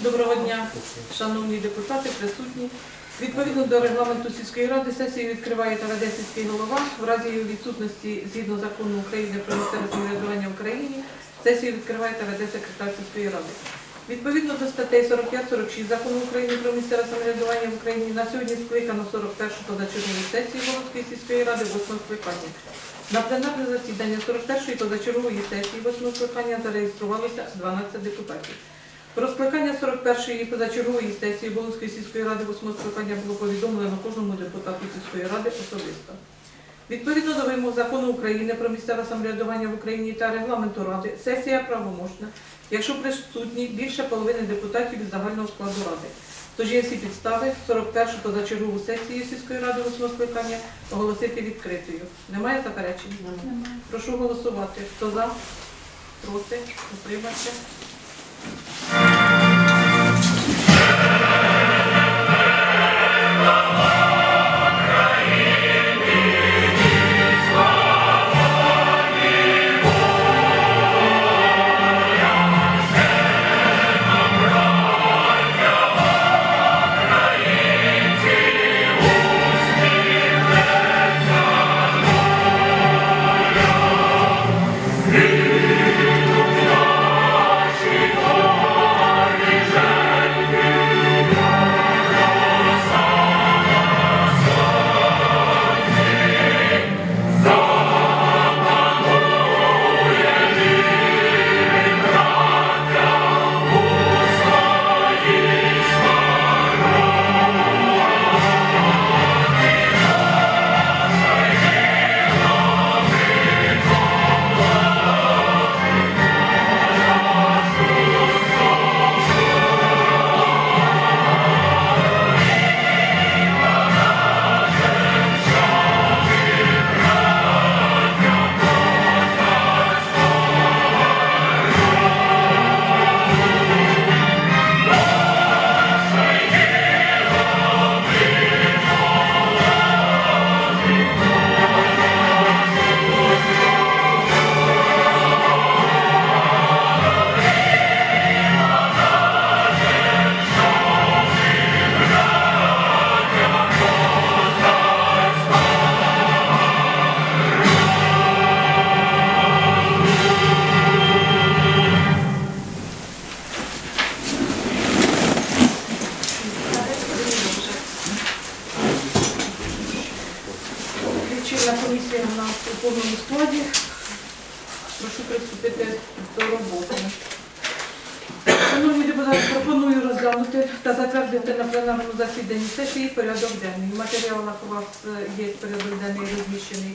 Доброго дня, шановні депутати, присутні. Відповідно до регламенту сільської ради, сесію відкриває та голова. В разі її відсутності згідно закону України про місцеве самоврядування в Україні, сесію відкриває та веде секретар сільської ради. Відповідно до статей 45-46 закону України про місцеве самоврядування в Україні на сьогодні скликано 41-шу позачергову сесію Волоської сільської ради 8 скликання. На пленарне засідання 41-ї позачергової сесії 8 скликання зареєструвалося 12 депутатів. Про скликання 41-ї позачергової сесії Волинської сільської ради 8 скликання було повідомлено кожному депутату сільської ради особисто. Відповідно до вимог закону України про місцеве самоврядування в Україні та регламенту ради, сесія правоможна, якщо присутні більше половини депутатів із загального складу ради. Тож є всі підстави 41-шу позачергову сесію сільської ради 8 скликання оголосити відкритою. Немає заперечень? Прошу голосувати. Хто за? Проти? Утримався? Вас е, є порядок денний розміщений.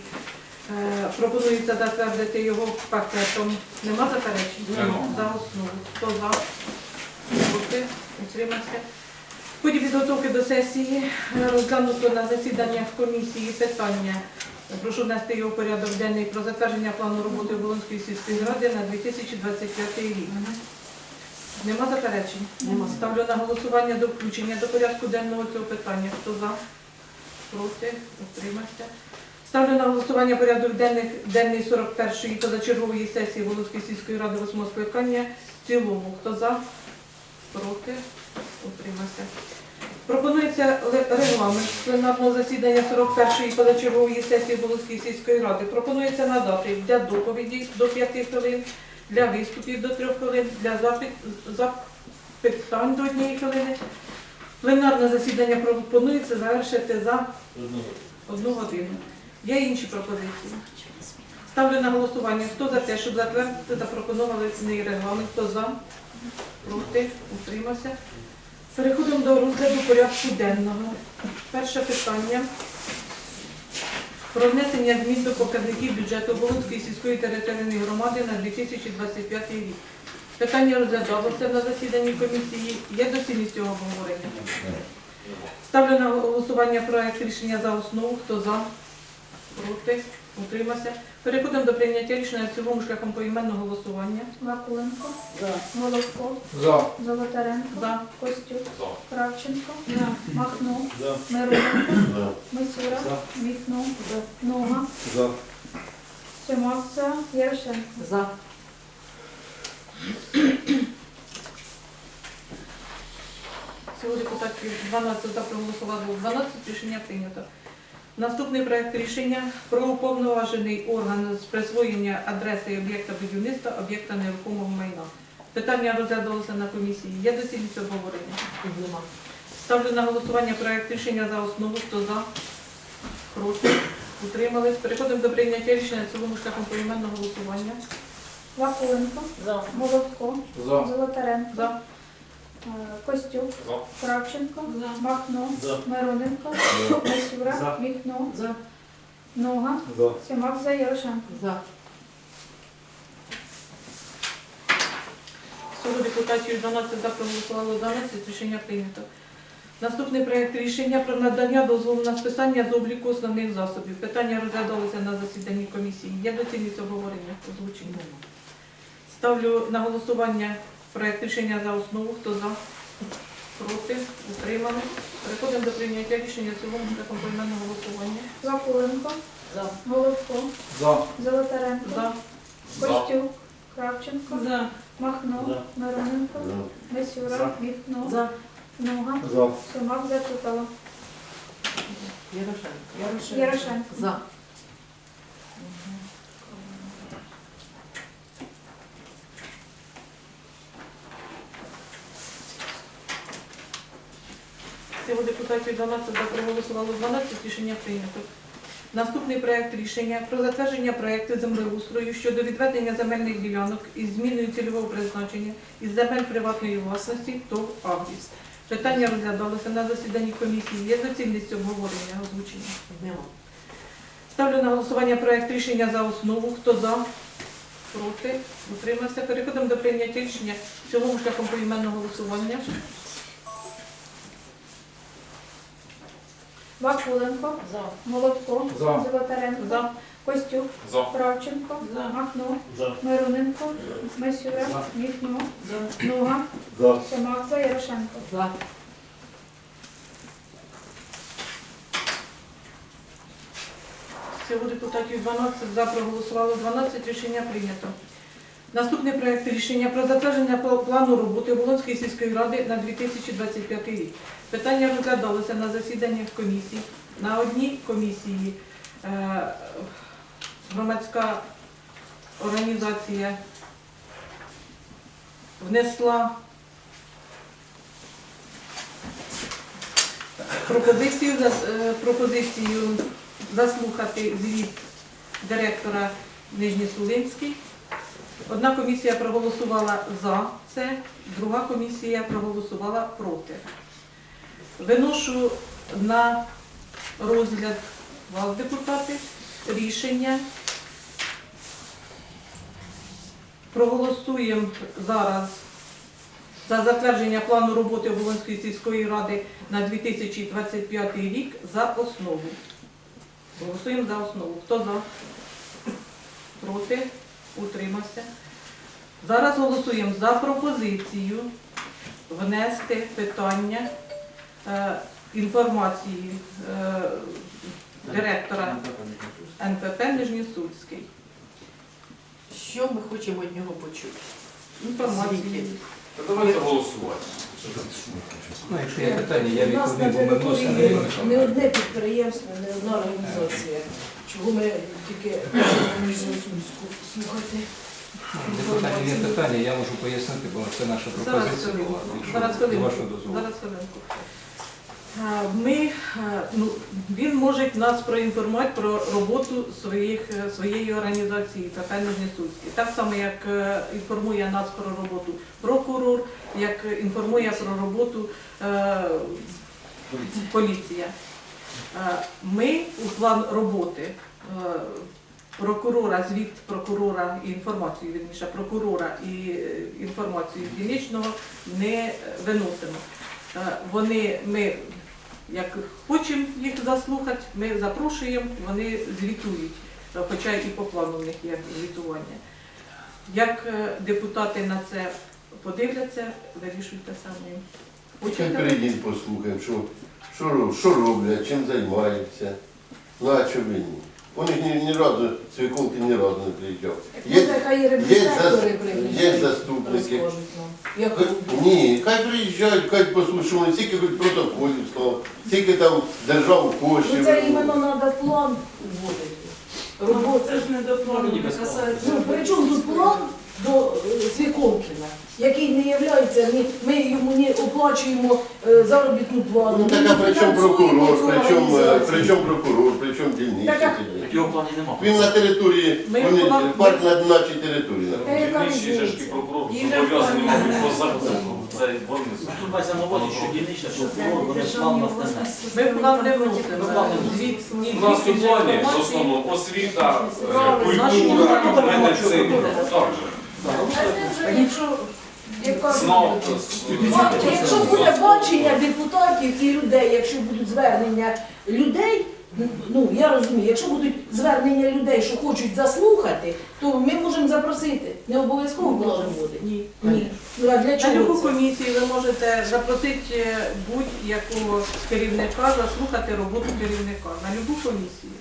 Е, Пропонується затвердити його пакетом. Нема заперечень? Нема. За основу. Хто за? Проти? Утримався? В ході підготовки до сесії е, розглянуто на засіданнях комісії питання. Прошу внести його в порядок денний про затвердження плану роботи Волинської сільської ради на 2025 рік. Нема заперечень? Нема. Ставлю на голосування до включення до порядку денного цього питання. Хто за? Проти? Утримався? Ставлю на голосування порядок денний, денний 41-ї позачергової сесії Волинської сільської ради 8 скликання в цілому. Хто за? Проти? Утримався. Пропонується регламент пленарного засідання 41-ї позачергової сесії Волинської сільської ради. Пропонується надати для доповіді до 5 хвилин, для виступів до 3 хвилин, для запит, запитань до 1 хвилини. Пленарне засідання пропонується завершити за одну годину. Є інші пропозиції? Ставлю на голосування. Хто за те, щоб затвердити запропонований регламент? Хто за? Проти? Утримався? Переходимо до розгляду порядку денного. Перше питання. Про внесення змін до показників бюджету Волинської сільської територіальної громади на 2025 рік. Питання розглядалося на засіданні комісії. Є доцільність цього обговорення? Ставлю на голосування проект рішення за основу. Хто за? Проти? Утримався? Переходимо до прийняття рішення в цілому шляхом поіменного голосування. Вакуленко, За. Головко, За. Золотаренко, За. Костюк, За. Кравченко, Махно, За. Мироненко, За. Мисюра, За. Міхно, Нога, За. Семакса, Ярошенко. За. Всього депутатів 12 за проголосувало 12, рішення прийнято. Наступний проект рішення про уповноважений орган з присвоєння адреси об'єкта будівництва, об'єкта нерухомого майна. Питання розглядалося на комісії. Є доцільність обговорення? Нема. Ставлю на голосування проект рішення за основу. Хто за? Проти? Утримались. Переходимо до прийняття рішення в цілому шляхом поіменного голосування. Вакуленко, За. Молотко, За. Золотаренко, За. е, Костюк, За. Кравченко, За. Махно, За. Мироненко, Масюра, За. Міхно, За. Нога, За. Сімак за Ярошенко. За. Всього депутатів 12 за проголосувало 12, рішення прийнято. Наступний проект рішення про надання дозволу на списання з обліку основних засобів. Питання розглядалося на засіданні комісії. Є доцільність обговорення озвучення. Ставлю на голосування проект рішення за основу. Хто за? Проти? Утримали? Переходимо до прийняття рішення в цілому шляхом поіменного голосування. Вакуленко, За. Молотко, За. Золотаренко, За. Костюк, Кравченко, За. Махно, Мироненко, Масюра, За. Міхно, За. Нога, За. Сімак за Тутало. Ярошенко. Ярошенко. За. Всього депутатів 12 за проголосувало 12, рішення прийнято. Наступний проект рішення про затвердження проекту землеустрою щодо відведення земельних ділянок із зміною цільового призначення із земель приватної власності ТОВ «Агріс». Питання розглядалося на засіданні комісії. Є доцільність обговорення озвучення. Нема. Ставлю на голосування проект рішення за основу. Хто за? Проти? Утримався. Переходимо до прийняття рішення в цілому шляхом поіменного голосування. Вакуленко, За. Молотко, За. Золотаренко, За. Костюк, За. Кравченко, За. Махно, За. Мироненко, Масюра, За. Міхно, За. Нога, за Ярошенко. За. Всього депутатів 12 за проголосувало 12, рішення прийнято. Наступний проект рішення про затвердження плану роботи Волонської сільської ради на 2025 рік. Питання розглядалося на засіданнях комісій. На одній комісії е, громадська організація внесла пропозицію, е, пропозицію заслухати звіт директора Нижнісулинський. Одна комісія проголосувала за це, друга комісія проголосувала проти. Виношу на розгляд вас, депутати, рішення. Проголосуємо зараз за затвердження плану роботи Волинської сільської ради на 2025 рік за основу. Голосуємо за основу. Хто за? Проти? Утримався. Зараз голосуємо за пропозицію внести питання інформації е, директора НПП Нижнісульський. Що ми хочемо від нього почути? Інформацію. Та давайте голосувати. Ну, якщо є питання, я У нас на відповім, бо ми території Ірина не одне підприємство, не одна організація. Чого ми тільки Міжносульську слухати? Депутатів є питання, я можу пояснити, бо це наша Зараз пропозиція хвилинку. була. якщо Зараз хвилинку. вашого дозволу. Зараз хвилинку. Ми, ну, він може нас проінформувати про роботу своїх, е, своєї організації КП Нижнісульський. Так само, як е, інформує нас про роботу прокурор, як інформує про роботу е, поліція. Е, Ми у план роботи прокурора, звіт прокурора і інформацію вірніше, прокурора і інформацію дільничного не виносимо. Вони, ми, як хочемо їх заслухати, ми запрошуємо, вони звітують, хоча і по плану в них є звітування. Як е, депутати на це подивляться, вирішуйте самі. Чим прийдіть, послухаємо, що, що, що роблять, чим займаються. на чому ні? Вони ж ні, ні разу, свекунки ні разу не приїжджав. Може, Є, хай і є, зас- є приїжджають, заступники. розкажуть нам. Як Ні, хай приїжджають, хай вони стільки хоч протоколів склав, стільки там держав коштів. Ну, це іменно треба план вводити. Робота. Це ж не до плану не касається. Ну, при чому тут план до е, Свіколкіна, який не являється, ні- ми йому не оплачуємо е, заробітну плату. Ну так а при чому прокурор, при чому, е, при чому прокурор, при чому Так, плані немає. Він на території, Ми вони план- парк на нашій території. Та яка Дільничний ж прокурор мабуть, по закону. Це вони Тут мається на увазі, що дільнична, що прокурор, вони план нас не знають. Ми план не Ми вносимо. план не вносимо. У нас у плані в основному освіта, е, Правильно, наші культура, плани медицина. Так же. Якщо, якщо буде бачення депутатів і людей, якщо будуть звернення людей, ну я розумію, якщо будуть звернення людей, що хочуть заслухати, то ми можемо запросити. Не обов'язково можемо бути. Ні. Ні. Ну а для На любу це? комісію ви можете запросити будь-якого керівника, заслухати роботу керівника. На любу комісію.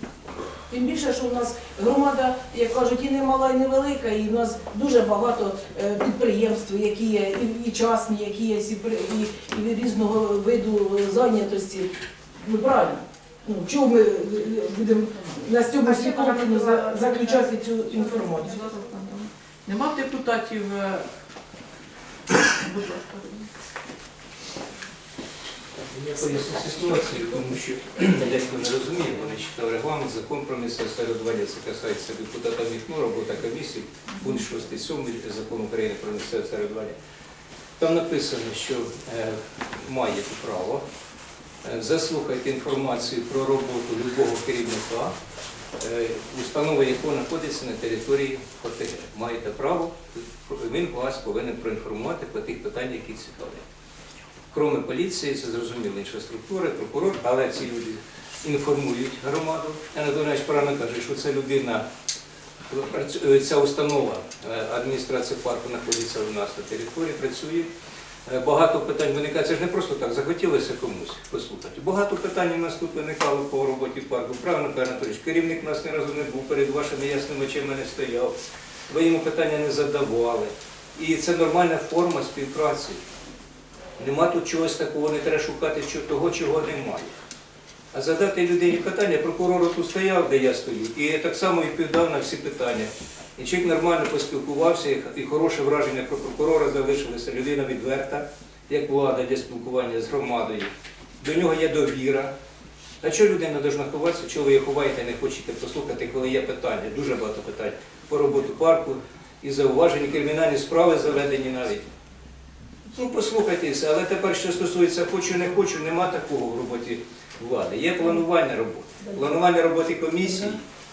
Тим більше, що в нас громада, як кажуть, і не мала, і не велика, і в нас дуже багато е, підприємств, які є і, і частні, які є і, і, і різного виду е, зайнятості. Ну правильно. Ну, чого ми е, будемо на цьому світовому за- заключати цю інформацію? Нема депутатів. е, Будь ласка. Я поясню ситуацію, тому що дехто не розуміє, вони читав регламент, закон про місцеве самоврядування, це касається депутата МІКНУ, робота комісії, пункт 6-7 закону України про місцеве самоврядування. Там написано, що е, маєте право е, заслухати інформацію про роботу любого керівника, е, установа якого знаходиться на території ОТГ. Маєте право, він вас повинен проінформувати по тих питаннях, які цікавлять. Кроме поліції, це зрозуміло інфраструктури, прокурор, але ці люди інформують громаду. Анатолійович правильно каже, що ця людина, ця установа, е, адміністрація парку знаходиться у нас на території, працює. Е, Багато питань виникає, це ж не просто так, захотілося комусь послухати. Багато питань у нас тут виникало по роботі парку. Правильно Анатолійович, керівник у нас ні разу не був, перед вашими ясними очима не стояв. Ви йому питання не задавали. І це нормальна форма співпраці. Нема тут чогось такого, не треба шукати того, чого немає. А задати людині питання, прокурор тут стояв, де я стою, і так само відповідав на всі питання. І чоловік нормально поспілкувався, і хороше враження про прокурора залишилося. Людина відверта, як влада для спілкування з громадою. До нього є довіра. А чого людина повинна ховатися? Чого ви її ховаєте, не хочете послухати, коли є питання, дуже багато питань по роботу парку і зауважені кримінальні справи заведені навіть. Ну, послухайте все. Але тепер, що стосується хочу, не хочу, нема такого в роботі влади. Є планування роботи. Планування роботи комісії,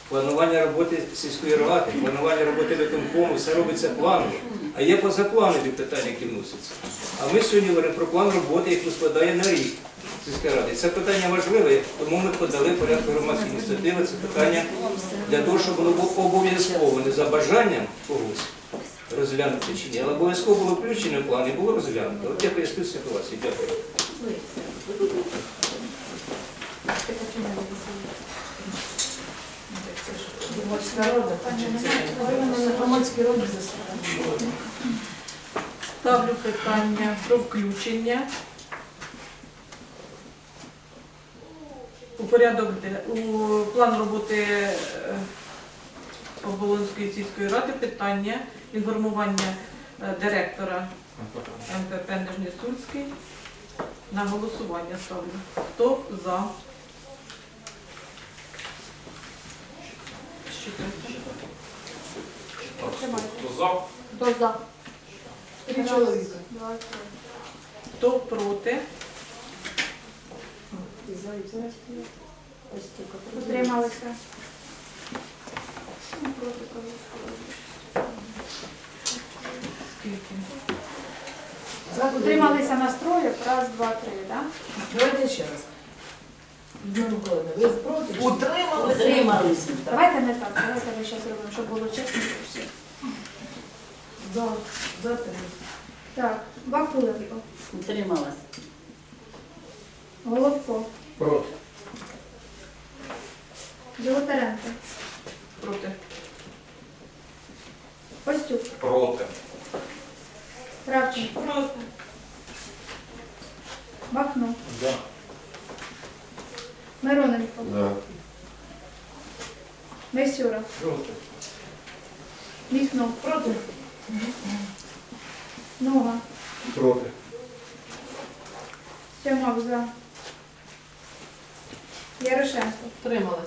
планування роботи сільської ради, планування роботи виконкому, все робиться планово. А є позапланові питання, які вносяться. А ми сьогодні говоримо про план роботи, який складає на рік сільської ради. Це питання важливе, тому ми подали порядку громадської ініціативи. Це питання для того, щоб воно було обов'язково, не за бажанням когось розглянути чи ні, але обов'язково було включено в план і було розглянуто. От я поясню ситуацію. Дякую. Ставлю питання про включення у порядок у план роботи е, Оболонської сільської ради питання інформування е, директора МПП Нижньосульський на голосування ставлю. Хто за? Хто за? Хто за? Три чоловіка. Хто проти? Утрималися. Проти голосували. Скільки? Утрималися настрою. Раз, два, три, так? Давайте ще раз. Ви проти? Утрималися? Утрималися. Давайте не так, давайте ми зараз робимо, щоб було чесно всіх. За, за три. Так, Бакуленко, Утрималась. Головко, Проти. Золотаренко. Проти. Костюк. Проти. Кравченко. Бахно. За. Мироненко. Да. Мисюра. Проти. Міхно. Проти. Нога. Проти. Сьомак за. Ярошенко. Трималась.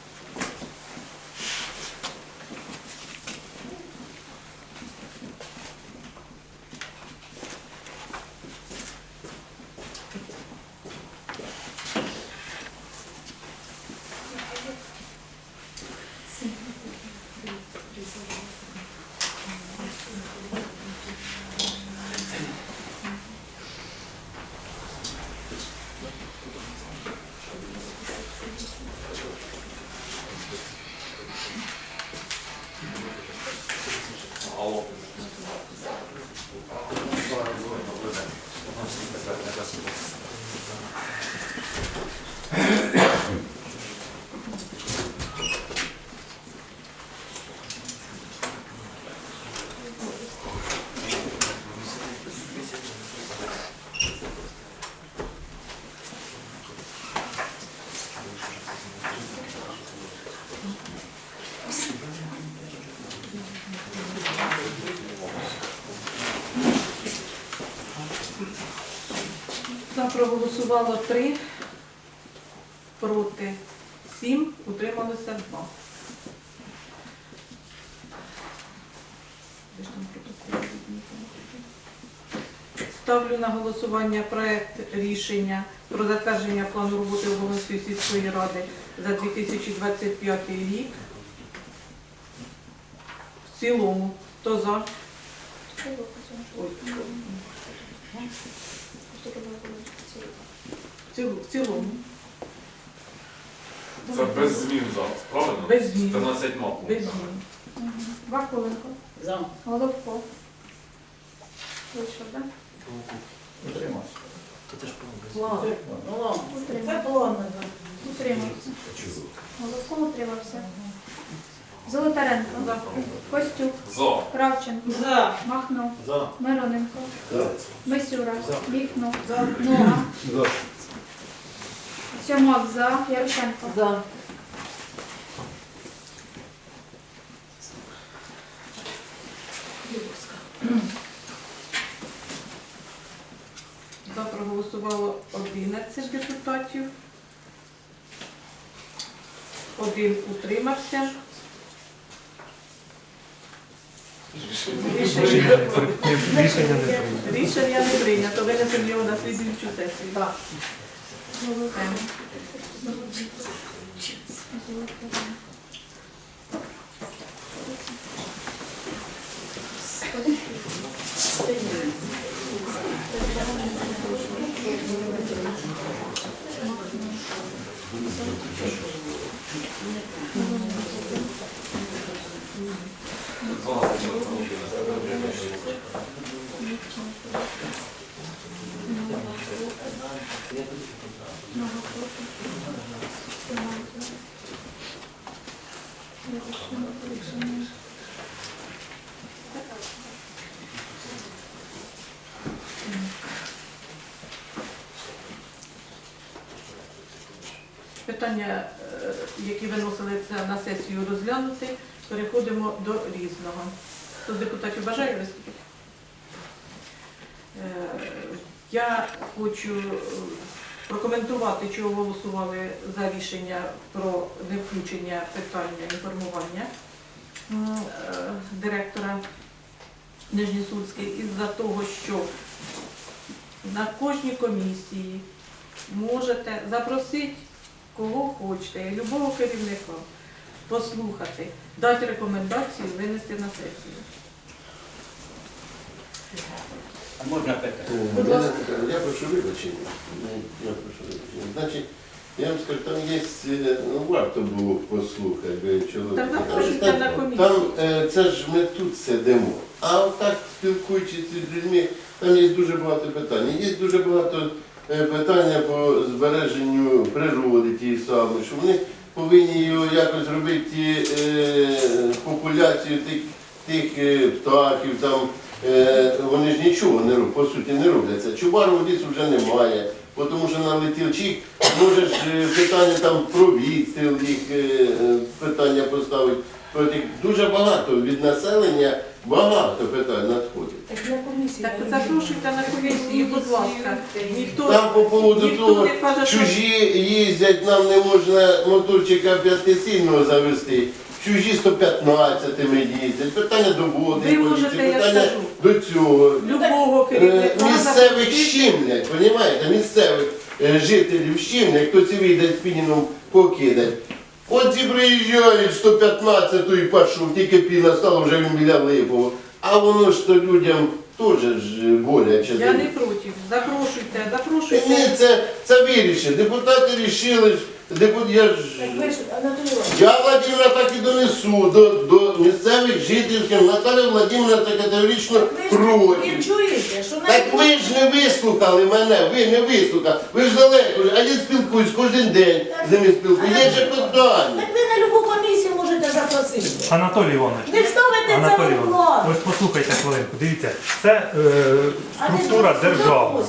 проголосувало три, проти сім, утрималося два. Де ж там протокол відмітили? Ставлю на голосування проект рішення про затвердження плану роботи Оболонської сільської ради за 2025 рік. В цілому. Хто за? Ой, в цілу- в цілому. Це без змін зараз, правильно? Без змін. 13 Без пунктами. змін. Вакуленко. За. Головко. Вийшов, так? Утримався. План. Ну, ладно. Це Утримався. план. Утримався. Головко утримався. Золотаренко. За. Костюк. За. Кравченко. За. Махно. За. Мироненко. За. Міхно. Нога. За. Сьомак за. Ярошенко. За. За проголосувало 11 депутатів. Один утримався. Рішення, рішення не прийнято. Винесемо його на слідуючу сесію. Так. Питання, е, які виносилися на сесію розглянути, переходимо до різного. Хто депутатів бажає виступити? Я хочу е, прокоментувати, чого голосували за рішення про невключення питання інформування е, директора Нижнісудський із-за того, що на кожній комісії можете запросити кого хочете, любого керівника, послухати, дати рекомендації, винести на сесію. А можна питати? Будь Я, ласка. я прошу вибачення. Я прошу вибачення. Значить, я вам скажу, там є, е, ну варто було послухати, би чоловік. Так запрошуйте на комісію. Там е, це ж ми тут сидимо. А отак спілкуючись з людьми, там є дуже багато питань. Є дуже багато е, питання по збереженню природи тієї самої, що вони повинні його якось робити е, популяцію тих, тих е, птахів, там, вони ж нічого не роблять, по суті не робляться. Чубарового лісу вже немає, тому що налетів чик, може ж е, питання там про відстріл їх е, е, питання поставити. Дуже багато від населення багато питань надходить. Так запрошуйте на комісію, будь ласка. Ніхто, Там по поводу ніхто того, каже, чужі їздять, нам не можна моторчика п'ятисильного завести. Чужі 115-ми їздять, питання до води, Ви можете, я питання скажу. до цього. любого Е, керівника Місцевих щемлять, розумієте, місцевих е, жителів щемлять, хто ці вийде з пініном покидать. От ці приїжджають 115-ю і пішов, тільки піна стала, вже він біля Липова. А воно ж то людям теж ж боляче. Я не проти. Запрошуйте, Ні, запрошуйте. це, це вирішили. Депутати рішили, ж, депут... я ж... Так ви ж, Анатолій Іванович, Я Владимира донесу до, до місцевих жителів. Наталя Владимировна це категорично проти. ви чуєте, що Так ви ж не вислухали мене, ви не вислухали. Ви ж далеко, а я спілкуюсь кожен день з ними спілкуюсь. Є ще питання. Так ви на любу комісію можете запросити. Анатолій Іванович, Не Анатолій ось послухайте хвилинку. Дивіться, це е, структура державна.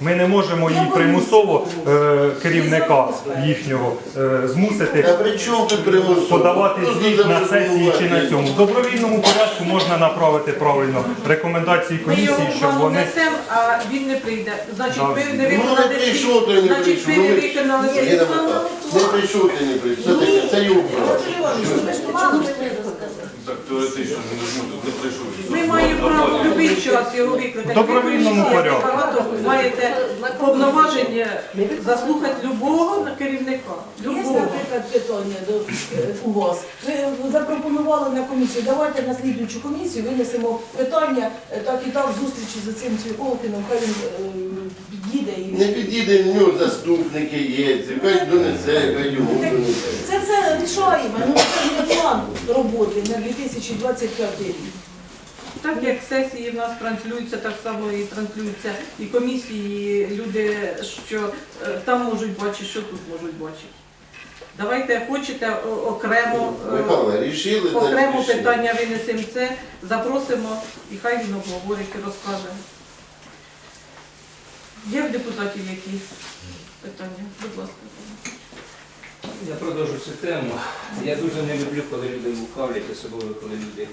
Ми не можемо її примусово е, керівника їхнього е, А змусити при чому тут примусово? подавати звіт на сесії чи на цьому. В добровільному порядку можна направити правильно рекомендації Ми його комісії, щоб вам вони внесемо, а він не прийде. Значить, ви не Ну не виконали прийшов, то свій- не Значить, ви Ну, не ви- виконали Ні, свій не план. так. Не прийшов, ти не прийшов. Це таке, це його право. Так теоретично Ми маємо право в будь-який час його викликати. Добровільному порядку. маєте повноваження заслухати любого керівника. Є, Любого. наприклад, питання до, е, у вас. Ви запропонували на комісію, давайте на слідуючу комісію винесемо питання, е, так і так, зустрічі з цим Цвіколкином, хай він е, під'їде і... Не підійде, в нього заступники є, хай донесе, хай йому донесе. Це все рішаємо, ну це не план роботи на 2025 рік. Так як сесії в нас транслюються, так само і транслюються і комісії, і люди, що е, там можуть бачити, що тут можуть бачити. Давайте хочете о- окремо, е, Михайло, рішили, окремо рішили. питання винесемо це, запросимо і хай він обговорить і розкаже. Є в депутатів якісь питання? Будь ласка. Я продовжу цю тему. Я дуже не люблю, коли люди лукавлять, особливо коли люди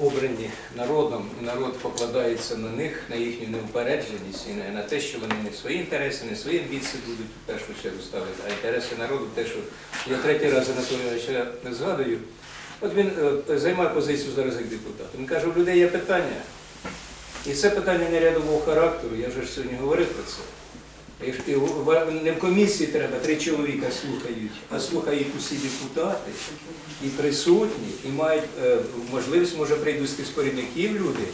обрані народом, і народ покладається на них, на їхню неупередженість і на- те, що вони не свої інтереси, не свої амбіції будуть в першу чергу ставити, а інтереси народу, те, що я третій раз Анатолійовича згадую. От він е, займає позицію зараз як депутат. Він каже, у людей є питання. І це питання нерядового характеру, я вже ж сьогодні говорив про це. Не в комісії треба три чоловіка слухають, а слухають усі депутати і присутні, і мають е, можливість, може прийдуть з спорідників люди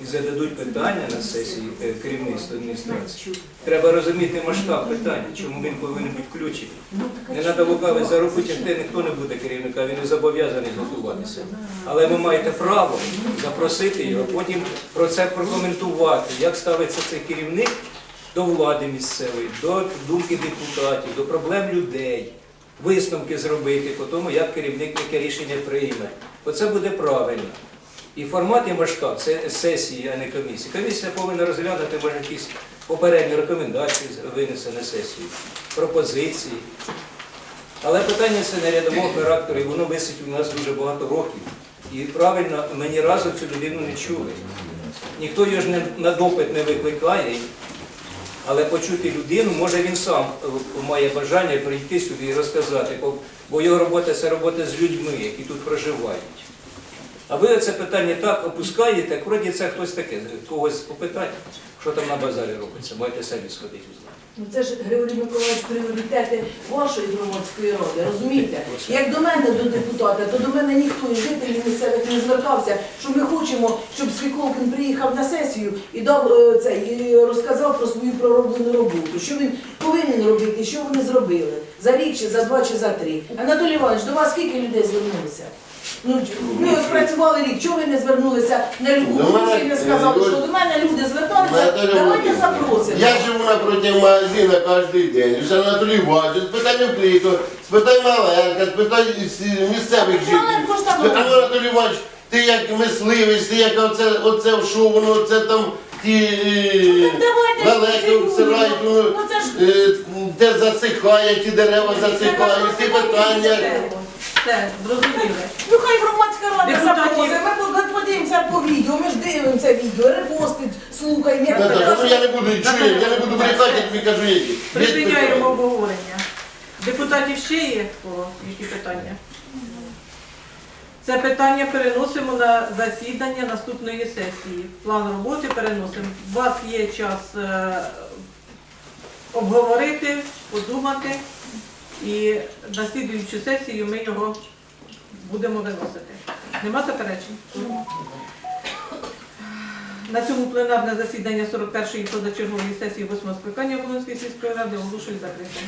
і зададуть питання на сесії е, керівництва адміністрації. Треба розуміти масштаб питання, чому він повинен бути включений. Не треба лукавити за руку тягти, ніхто не буде керівника, він не зобов'язаний готуватися. Але ви маєте право запросити його, потім про це прокоментувати, як ставиться цей керівник до влади місцевої, до думки депутатів, до проблем людей, висновки зробити по тому, як керівник яке рішення прийме. Оце буде правильно. І формат і масштаб це сесії, а не комісії. Комісія повинна розглянути може якісь попередні рекомендації винесе на сесію, пропозиції. Але питання це не рядового характеру, і воно висить у нас дуже багато років. І правильно, ми ні разу цю людину не чули. Ніхто його ж не, на допит не викликає, але почути людину, може він сам е, має бажання прийти сюди і розказати, бо його робота це робота з людьми, які тут проживають. А ви це питання так опускаєте, як вроді це хтось таке, когось попитати, що там на базарі робиться, маєте самі сходити узнати. Ну це ж Григорій Миколаївич пріоритети вашої громадської ради, розумієте? Як до мене до депутата, то до мене ніхто із жителів місцевих не звертався, що ми хочемо, щоб Свікловкін приїхав на сесію і дав е, це і розказав про свою пророблену роботу, що він повинен робити, що вони зробили за рік, чи за два, чи за три. Анатолій Іванович, до вас скільки людей звернулося? Ну, ми ось працювали рік, чого ви не звернулися на любу До мене, не сказали, що до мене люди зверталися, Наталя давайте запросимо. Я живу напроти магазина кожен день. Вже Анатолій Іванович, спитай Микліко, спитай Маленка, спитай із місцевих жителів. Маленко ж там Спитай робить. Анатолій Іванович, ти як мисливець, ти як оце, оце що воно, оце там ті е, Ну, давайте далеко ініціюємо. всирають, воно, Ну, це ж- е, де засихає, ті дерева засихають, ті питання. Все, зрозуміли. Ну хай громадська рада запросить. Ми по- подивимося по відео, ми ж дивимося відео, репости, слухаємо, як Наталя, ну я не буду чую, я не буду брехати, я тобі кажу, які. Припиняємо обговорення. Депутатів ще є о, які питання? Це питання переносимо на засідання наступної сесії. План роботи переносимо. У вас є час е, обговорити, подумати, і на слідуючу сесію ми його будемо виносити. Нема заперечень? На цьому пленарне засідання 41-ї позачергової сесії 8 скликання Волинської сільської ради оголошую закритим.